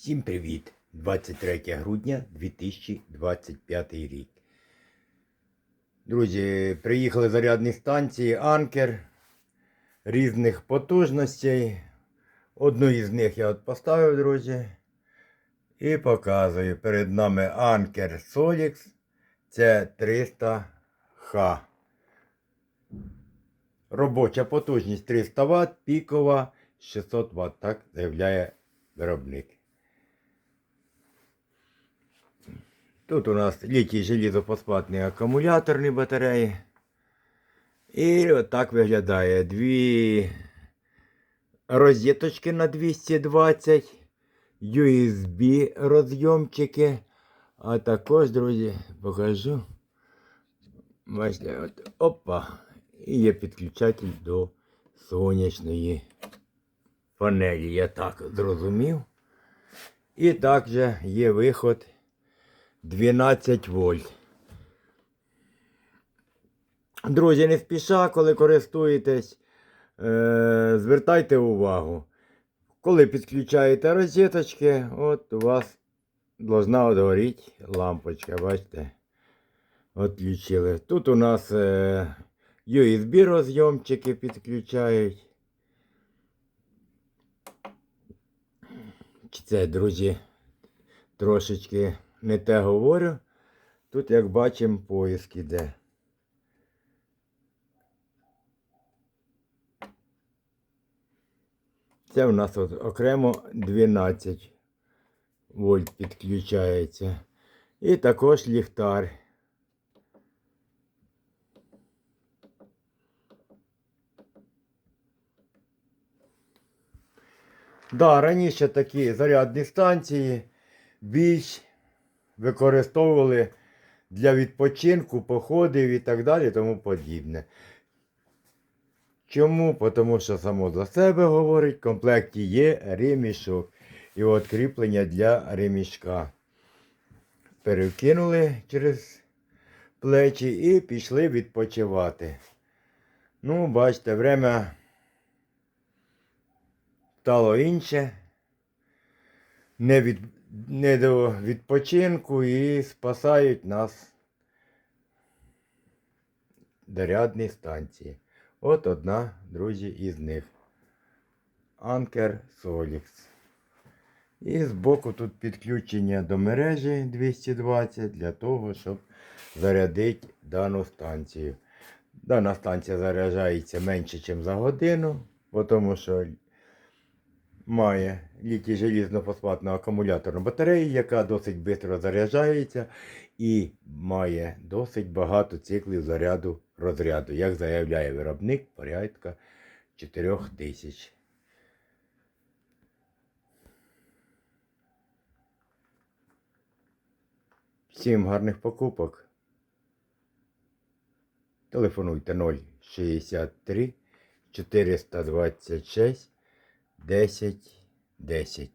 Всім привіт! 23 грудня 2025 рік. Друзі, приїхали зарядні станції Анкер різних потужностей. Одну із них я от поставив, друзі. І показую. Перед нами Анкер Solix. Це 300Х. Робоча потужність 300 Вт, пікова 600 Вт, так заявляє виробник. Тут у нас літій желізофосфатний акумуляторні батареї. І отак виглядає дві розеточки на 220, USB розйомчики. А також, друзі, покажу. Бачите, от, опа. І є підключатель до сонячної панелі, я так зрозумів. І також є виход 12 вольт. Друзі, не спіша, коли користуєтесь, е, звертайте увагу. Коли підключаєте розеточки, от у вас должна горіти лампочка, бачите? От включили. Тут у нас е, USB розйомчики підключають. Це, друзі, трошечки не те говорю. Тут, як бачимо, поїзд іде. Це у нас от окремо 12 вольт підключається. І також ліхтар. Да, раніше такі зарядні станції більш використовували для відпочинку, походів і так далі, тому подібне. Чому? Тому що само за себе говорить, в комплекті є ремішок. І от кріплення для ремішка. Перекинули через плечі і пішли відпочивати. Ну, бачите, время стало інше. Не, від, не до відпочинку і спасають нас зарядні станції. От одна, друзі, із них. Анкер Solix. І збоку тут підключення до мережі 220 для того, щоб зарядити дану станцію. Дана станція заряджається менше, ніж за годину, тому що має літій желізно-фосфатну акумуляторну батарею, яка досить швидко заряджається і має досить багато циклів заряду розряду, як заявляє виробник, порядка 4000. Всім гарних покупок. Телефонуйте 063 426 10 10.